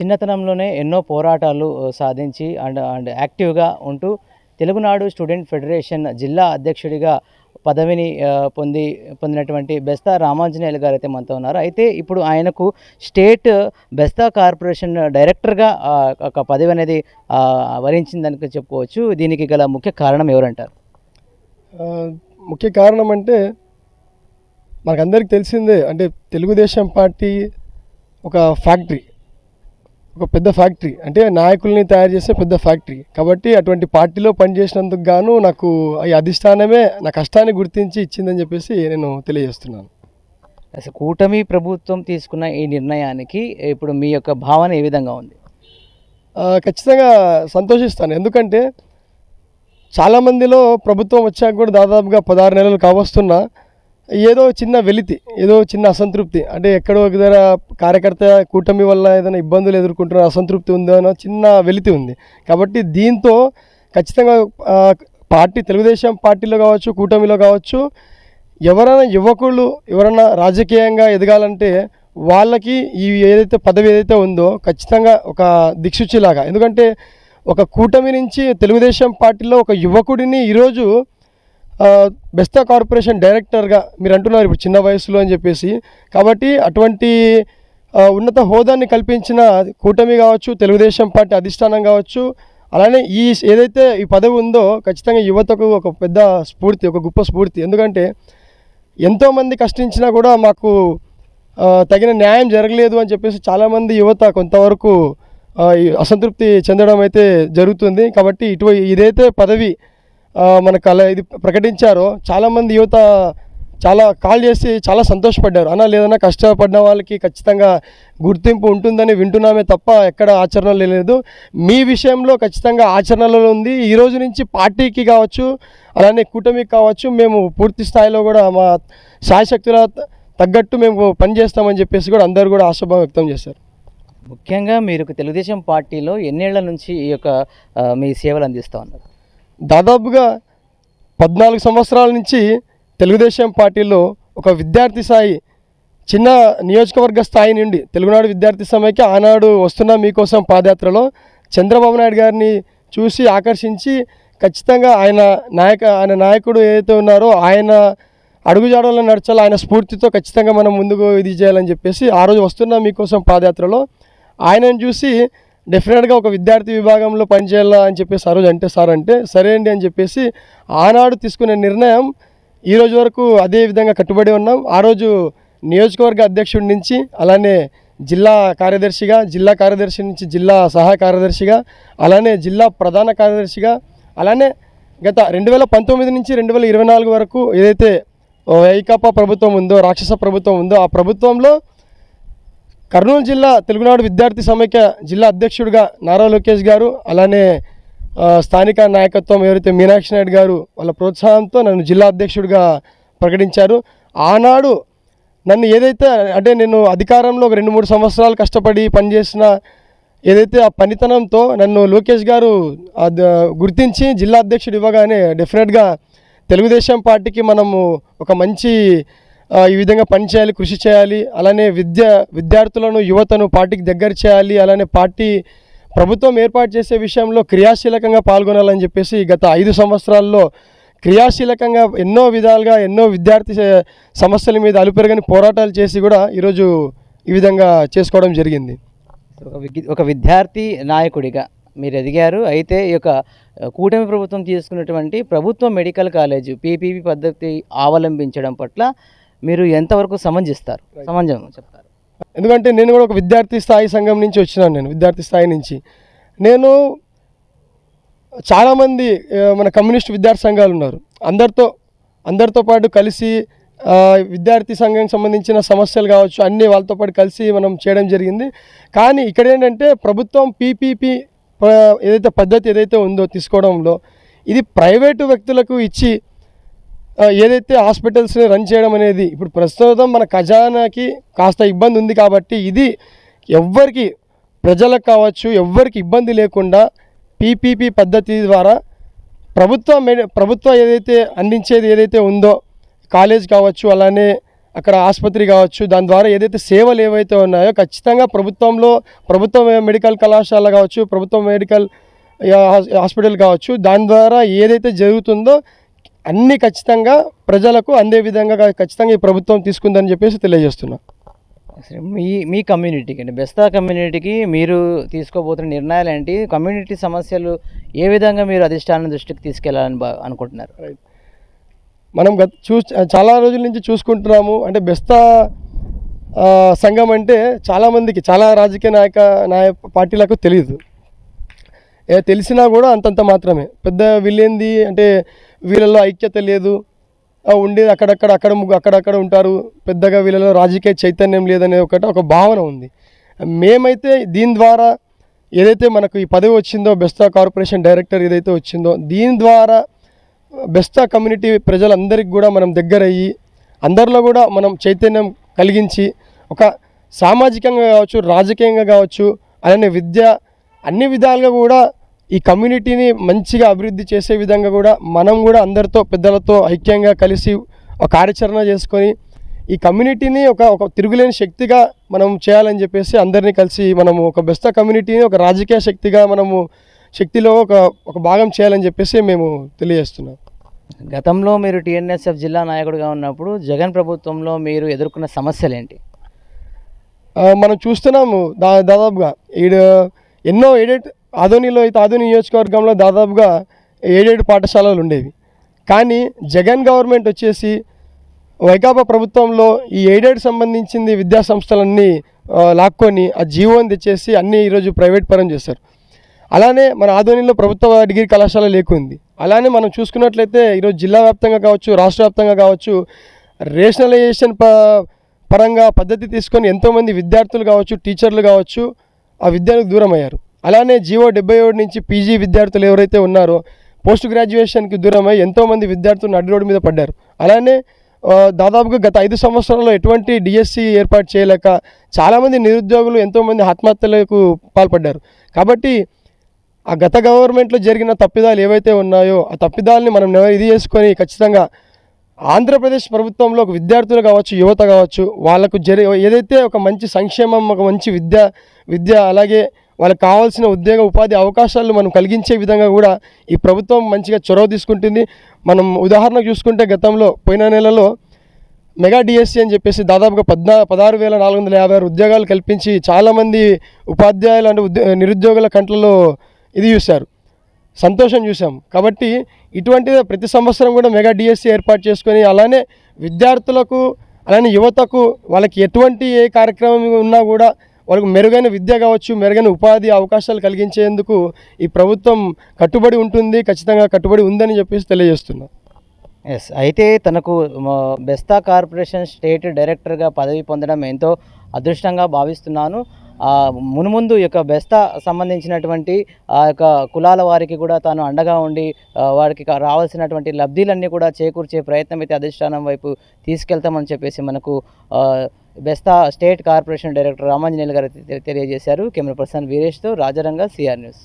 చిన్నతనంలోనే ఎన్నో పోరాటాలు సాధించి అండ్ అండ్ యాక్టివ్గా ఉంటూ తెలుగునాడు స్టూడెంట్ ఫెడరేషన్ జిల్లా అధ్యక్షుడిగా పదవిని పొంది పొందినటువంటి బెస్తా రామాంజనేయులు గారు అయితే మనతో ఉన్నారు. అయితే ఇప్పుడు ఆయనకు స్టేట్ బెస్తా కార్పొరేషన్ డైరెక్టర్గా ఒక పదవి అనేది వరించిందని చెప్పుకోవచ్చు. దీనికి గల ముఖ్య కారణం ఎవరంటారు? ముఖ్య కారణం అంటే మనకందరికి తెలిసిందే అంటే తెలుగుదేశం పార్టీ ఒక ఫ్యాక్టరీ. ఒక పెద్ద ఫ్యాక్టరీ. అంటే నాయకుల్ని తయారు చేసే పెద్ద ఫ్యాక్టరీ. కాబట్టి అటువంటి పార్టీలో పనిచేసినందుకు గాను నాకు ఈ అధిష్టానమే నా కష్టాన్ని గుర్తించి ఇచ్చిందని చెప్పేసి నేను తెలియజేస్తున్నాను. అసలు కూటమి ప్రభుత్వం తీసుకున్న ఈ నిర్ణయానికి ఇప్పుడు మీ యొక్క భావన ఏ విధంగా ఉంది? ఖచ్చితంగా సంతోషిస్తాను. ఎందుకంటే చాలామందిలో ప్రభుత్వం వచ్చాక కూడా దాదాపుగా పదహారు నెలలు కావస్తున్నా ఏదో చిన్న వెలితి ఏదో చిన్న అసంతృప్తి. అంటే ఎక్కడో ఒక దగ్గర కార్యకర్త కూటమి వల్ల ఏదైనా ఇబ్బందులు ఎదుర్కొంటున్న అసంతృప్తి ఉందో అనో చిన్న వెలితి ఉంది. కాబట్టి దీంతో ఖచ్చితంగా పార్టీ తెలుగుదేశం పార్టీలో కావచ్చు కూటమిలో కావచ్చు ఎవరైనా యువకులు ఎవరైనా రాజకీయంగా ఎదగాలంటే వాళ్ళకి ఈ ఏదైతే పదవి ఏదైతే ఉందో ఖచ్చితంగా ఒక దిక్సూచిలాగా. ఎందుకంటే ఒక కూటమి నుంచి తెలుగుదేశం పార్టీలో ఒక యువకుడిని ఈరోజు బెస్తా కార్పొరేషన్ డైరెక్టర్గా మీరు అంటున్నారు ఇప్పుడు చిన్న వయసులో అని చెప్పేసి. కాబట్టి అటువంటి ఉన్నత హోదాన్ని కల్పించిన కూటమి కావచ్చు తెలుగుదేశం పార్టీ అధిష్టానం కావచ్చు అలానే ఈ ఏదైతే ఈ పదవి ఉందో ఖచ్చితంగా యువతకు ఒక పెద్ద స్ఫూర్తి ఒక గొప్ప స్ఫూర్తి. ఎందుకంటే ఎంతోమంది కష్టించినా కూడా మాకు తగిన న్యాయం జరగలేదు అని చెప్పేసి చాలామంది యువత కొంతవరకు ఈ అసంతృప్తి చెందడం అయితే జరుగుతుంది. కాబట్టి ఇటు ఇదైతే పదవి మన కళ ఇది ప్రకటించారో చాలామంది యువత చాలా కాల్ చేసి చాలా సంతోషపడ్డారు. అన్న లేదన్నా కష్టపడిన వాళ్ళకి ఖచ్చితంగా గుర్తింపు ఉంటుందని వింటున్నామే తప్ప ఎక్కడ ఆచరణలో లేదు మీ విషయంలో ఖచ్చితంగా ఆచరణలో ఉంది. ఈ రోజు నుంచి పార్టీకి కావచ్చు అలానే కూటమికి కావచ్చు మేము పూర్తి స్థాయిలో కూడా మా శాయశక్తుల తగ్గట్టు మేము పనిచేస్తామని చెప్పేసి కూడా అందరూ కూడా ఆశాభావం వ్యక్తం చేశారు. ముఖ్యంగా మీరు తెలుగుదేశం పార్టీలో ఎన్నేళ్ళ నుంచి ఈ యొక్క మీ సేవలు అందిస్తూ ఉన్నారు? దాదాపుగా పద్నాలుగు సంవత్సరాల నుంచి తెలుగుదేశం పార్టీలో ఒక విద్యార్థి స్థాయి చిన్న నియోజకవర్గ స్థాయి నుండి తెలుగునాడు విద్యార్థి సమైక్య ఆనాడు వస్తున్న మీకోసం పాదయాత్రలో చంద్రబాబు నాయుడు గారిని చూసి ఆకర్షించి ఖచ్చితంగా ఆయన నాయక ఆయన నాయకుడు ఏదైతే ఉన్నారో ఆయన అడుగుజాడలో నడచాలి ఆయన స్ఫూర్తితో ఖచ్చితంగా మనం ముందుకు ఇది చేయాలని చెప్పేసి ఆ రోజు వస్తున్న మీకోసం పాదయాత్రలో ఆయనను చూసి డెఫినెట్గా ఒక విద్యార్థి విభాగంలో పనిచేయాలా అని చెప్పేసి ఆ రోజు అంటే సార్ అంటే సరే అండి అని చెప్పేసి ఆనాడు తీసుకునే నిర్ణయం ఈ రోజు వరకు అదే విధంగా కట్టుబడి ఉన్నాం. ఆ రోజు నియోజకవర్గ అధ్యక్షుడి నుంచి అలానే జిల్లా కార్యదర్శిగా జిల్లా కార్యదర్శి నుంచి జిల్లా సహాయ కార్యదర్శిగా అలానే జిల్లా ప్రధాన కార్యదర్శిగా అలానే గత రెండు వేల పంతొమ్మిది నుంచి రెండు వేల ఇరవై నాలుగు వరకు ఏదైతే వైకాపా ప్రభుత్వం ఉందో రాక్షస ప్రభుత్వం ఉందో ఆ ప్రభుత్వంలో కర్నూలు జిల్లా తెలుగునాడు విద్యార్థి సమైక్య జిల్లా అధ్యక్షుడిగా నారా లోకేష్ గారు అలానే స్థానిక నాయకత్వం ఎవరైతే మీనాక్షి నాయుడు గారు వాళ్ళ ప్రోత్సాహంతో నన్ను జిల్లా అధ్యక్షుడిగా ప్రకటించారు. ఆనాడు నన్ను ఏదైతే అంటే నేను అధికారంలో ఒక రెండు మూడు సంవత్సరాలు కష్టపడి పనిచేసిన ఏదైతే ఆ పనితనంతో నన్ను లోకేష్ గారు అది గుర్తించి జిల్లా అధ్యక్షుడు ఇవ్వగానే డెఫినెట్గా తెలుగుదేశం పార్టీకి మనము ఒక మంచి ఈ విధంగా పనిచేయాలి కృషి చేయాలి అలానే విద్య విద్యార్థులను యువతను పార్టీకి దగ్గర చేయాలి అలానే పార్టీ ప్రభుత్వం ఏర్పాటు చేసే విషయంలో క్రియాశీలకంగా పాల్గొనాలని చెప్పేసి గత ఐదు సంవత్సరాల్లో క్రియాశీలకంగా ఎన్నో విధాలుగా ఎన్నో విద్యార్థి సమస్యల మీద అలుపెరగని పోరాటాలు చేసి కూడా ఈరోజు ఈ విధంగా చేసుకోవడం జరిగింది. ఒక విద్యార్థి నాయకుడిగా మీరు ఎదిగారు. అయితే ఈ యొక్క కూటమి ప్రభుత్వం తీసుకున్నటువంటి ప్రభుత్వ మెడికల్ కాలేజ్ పీపీపీ పద్ధతి అవలంబించడం పట్ల మీరు ఎంతవరకు సమంజిస్తారు సమంజం చెప్తారు. ఎందుకంటే నేను కూడా ఒక విద్యార్థి స్థాయి సంఘం నుంచి వచ్చినాను నేను విద్యార్థి స్థాయి నుంచి. నేను చాలామంది మన కమ్యూనిస్ట్ విద్యార్థి సంఘాలు ఉన్నారు. అందరితో అందరితో పాటు కలిసి విద్యార్థి సంఘానికి సంబంధించిన సమస్యలు కావచ్చు అన్నీ వాళ్ళతో పాటు కలిసి మనం చేయడం జరిగింది. కానీ ఇక్కడ ఏంటంటే ప్రభుత్వం పీపీపీ ఏదైతే పద్ధతి ఏదైతే ఉందో తీసుకోవడంలో ఇది ప్రైవేటు వ్యక్తులకు ఇచ్చి ఏదైతే హాస్పిటల్స్ని రన్ చేయడం అనేది ఇప్పుడు ప్రస్తుతం మన ఖజానాకి కాస్త ఇబ్బంది ఉంది కాబట్టి ఇది ఎవ్వరికి ప్రజలకు కావచ్చు ఎవ్వరికి ఇబ్బంది లేకుండా పీపీపీ పద్ధతి ద్వారా ప్రభుత్వం ప్రభుత్వం ఏదైతే అందించేది ఏదైతే ఉందో కాలేజ్ కావచ్చు అలానే అక్కడ ఆసుపత్రి కావచ్చు దాని ద్వారా ఏదైతే సేవలు ఏవైతే ఉన్నాయో ఖచ్చితంగా ప్రభుత్వంలో ప్రభుత్వ మెడికల్ కళాశాల కావచ్చు ప్రభుత్వ మెడికల్ హాస్పిటల్ కావచ్చు దాని ద్వారా ఏదైతే జరుగుతుందో అన్నీ ఖచ్చితంగా ప్రజలకు అందే విధంగా ఖచ్చితంగా ఈ ప్రభుత్వం తీసుకుందని చెప్పేసి తెలియజేస్తున్నా. అసలు మీ మీ కమ్యూనిటీకి అంటే బెస్తా కమ్యూనిటీకి మీరు తీసుకోబోతున్న నిర్ణయాలు ఏంటి? కమ్యూనిటీ సమస్యలు ఏ విధంగా మీరు అధిష్టానం దృష్టికి తీసుకెళ్ళాలని బా అనుకుంటున్నారు? మనం గత చూ చాలా రోజుల నుంచి చూసుకుంటున్నాము. అంటే బెస్తా సంఘం అంటే చాలామందికి చాలా రాజకీయ నాయక నాయ పార్టీలకు తెలియదు ఏ తెలిసినా కూడా అంతంత మాత్రమే. పెద్ద వీళ్ళేంది అంటే వీళ్ళలో ఐక్యత లేదు. ఉండేది అక్కడక్కడ అక్కడ అక్కడక్కడ ఉంటారు. పెద్దగా వీళ్ళలో రాజకీయ చైతన్యం లేదనే ఒకటి ఒక భావన ఉంది. మేమైతే దీని ద్వారా ఏదైతే మనకు ఈ పదవి వచ్చిందో బెస్తా కార్పొరేషన్ డైరెక్టర్ ఏదైతే వచ్చిందో దీని ద్వారా బెస్తా కమ్యూనిటీ ప్రజలందరికీ కూడా మనం దగ్గరయ్యి అందరిలో కూడా మనం చైతన్యం కలిగించి ఒక సామాజికంగా కావచ్చు రాజకీయంగా కావచ్చు అలానే విద్య అన్ని విధాలుగా కూడా ఈ కమ్యూనిటీని మంచిగా అభివృద్ధి చేసే విధంగా కూడా మనం కూడా అందరితో పెద్దలతో ఐక్యంగా కలిసి ఒక కార్యాచరణ చేసుకొని ఈ కమ్యూనిటీని ఒక ఒక తిరుగులేని శక్తిగా మనం చేయాలని చెప్పేసి అందరినీ కలిసి మనము ఒక బెస్తా కమ్యూనిటీని ఒక రాజకీయ శక్తిగా మనము శక్తిలో ఒక ఒక భాగం చేయాలని చెప్పేసి మేము తెలియజేస్తున్నాం. గతంలో మీరు టీఎన్ఎస్ఎఫ్ జిల్లా నాయకుడిగా ఉన్నప్పుడు జగన్ ప్రభుత్వంలో మీరు ఎదుర్కొన్న సమస్యలు ఏంటి మనం చూస్తున్నాము దా దాదాపుగా ఈడ ఎన్నో ఏడేడు ఆదోనిలో అయితే ఆదోని నియోజకవర్గంలో దాదాపుగా ఏడేడు పాఠశాలలు ఉండేవి. కానీ జగన్ గవర్నమెంట్ వచ్చేసి వైకాపా ప్రభుత్వంలో ఈ ఏడేడు సంబంధించింది విద్యా సంస్థలన్నీ లాక్కొని ఆ జీవోని తెచ్చేసి అన్నీ ఈరోజు ప్రైవేట్ పరం చేశారు. అలానే మన ఆధ్వర్యంలో ప్రభుత్వ డిగ్రీ కళాశాల లేకుంది. అలానే మనం చూసుకున్నట్లయితే ఈరోజు జిల్లా వ్యాప్తంగా కావచ్చు రాష్ట్ర వ్యాప్తంగా కావచ్చు రేషనలైజేషన్ ప పరంగా పద్ధతి తీసుకొని ఎంతోమంది విద్యార్థులు కావచ్చు టీచర్లు కావచ్చు ఆ విద్యకు దూరం అయ్యారు అలానే జియో డెబ్బై ఏడు నుంచి పీజీ విద్యార్థులు ఎవరైతే ఉన్నారో పోస్ట్ గ్రాడ్యుయేషన్కి దూరమై ఎంతోమంది విద్యార్థులు నడి రోడ్డు మీద పడ్డారు. అలానే దాదాపుగా గత ఐదు సంవత్సరాల్లో ఎటువంటి డిఎస్సి ఏర్పాటు చేయలేక చాలామంది నిరుద్యోగులు ఎంతోమంది ఆత్మహత్యలకు పాల్పడ్డారు. కాబట్టి ఆ గత గవర్నమెంట్లో జరిగిన తప్పిదాలు ఏవైతే ఉన్నాయో ఆ తప్పిదాలని మనం ఇది చేసుకొని ఖచ్చితంగా ఆంధ్రప్రదేశ్ ప్రభుత్వంలో ఒక విద్యార్థులు కావచ్చు యువత కావచ్చు వాళ్ళకు జరి ఏదైతే ఒక మంచి సంక్షేమం ఒక మంచి విద్య విద్య అలాగే వాళ్ళకి కావాల్సిన ఉద్యోగ ఉపాధి అవకాశాలు మనం కలిగించే విధంగా కూడా ఈ ప్రభుత్వం మంచిగా చొరవ తీసుకుంటుంది. మనం ఉదాహరణకు చూసుకుంటే గతంలో పోయిన నెలలో మెగా డిఎస్సి అని చెప్పేసి దాదాపుగా పద్నా పదహారు వేల నాలుగు వందల యాభై ఆరు ఉద్యోగాలు కల్పించి చాలామంది ఉపాధ్యాయులు అంటే ఉద్యో నిరుద్యోగుల కంట్లలో ఇది చూశారు. సంతోషం చూసాం కాబట్టి ఇటువంటిదే ప్రతి సంవత్సరం కూడా మెగా డిఎస్సి ఏర్పాటు చేసుకొని అలానే విద్యార్థులకు అలానే యువతకు వాళ్ళకి ఎటువంటి ఏ కార్యక్రమం ఉన్నా కూడా వాళ్ళకు మెరుగైన విద్య కావచ్చు మెరుగైన ఉపాధి అవకాశాలు కలిగించేందుకు ఈ ప్రభుత్వం కట్టుబడి ఉంటుంది ఖచ్చితంగా కట్టుబడి ఉందని చెప్పేసి తెలియజేస్తున్నా. ఎస్ అయితే తనకు బెస్తా కార్పొరేషన్ స్టేట్ డైరెక్టర్గా పదవి పొందడం ఎంతో అదృష్టంగా భావిస్తున్నాను. మునుముందు యొక్క బెస్తా సంబంధించినటువంటి ఆ యొక్క కులాల వారికి కూడా తాను అండగా ఉండి వారికి రావాల్సినటువంటి లబ్ధిలన్నీ కూడా చేకూర్చే ప్రయత్నం అయితే అధిష్టానం వైపు తీసుకెళ్తామని చెప్పేసి మనకు Bestha state corporation director Ramanjaneyulu garu తెలియజేశారు. కెమెరా పర్సన్ వీరేష్తో రాజరంగ సిఆర్ న్యూస్.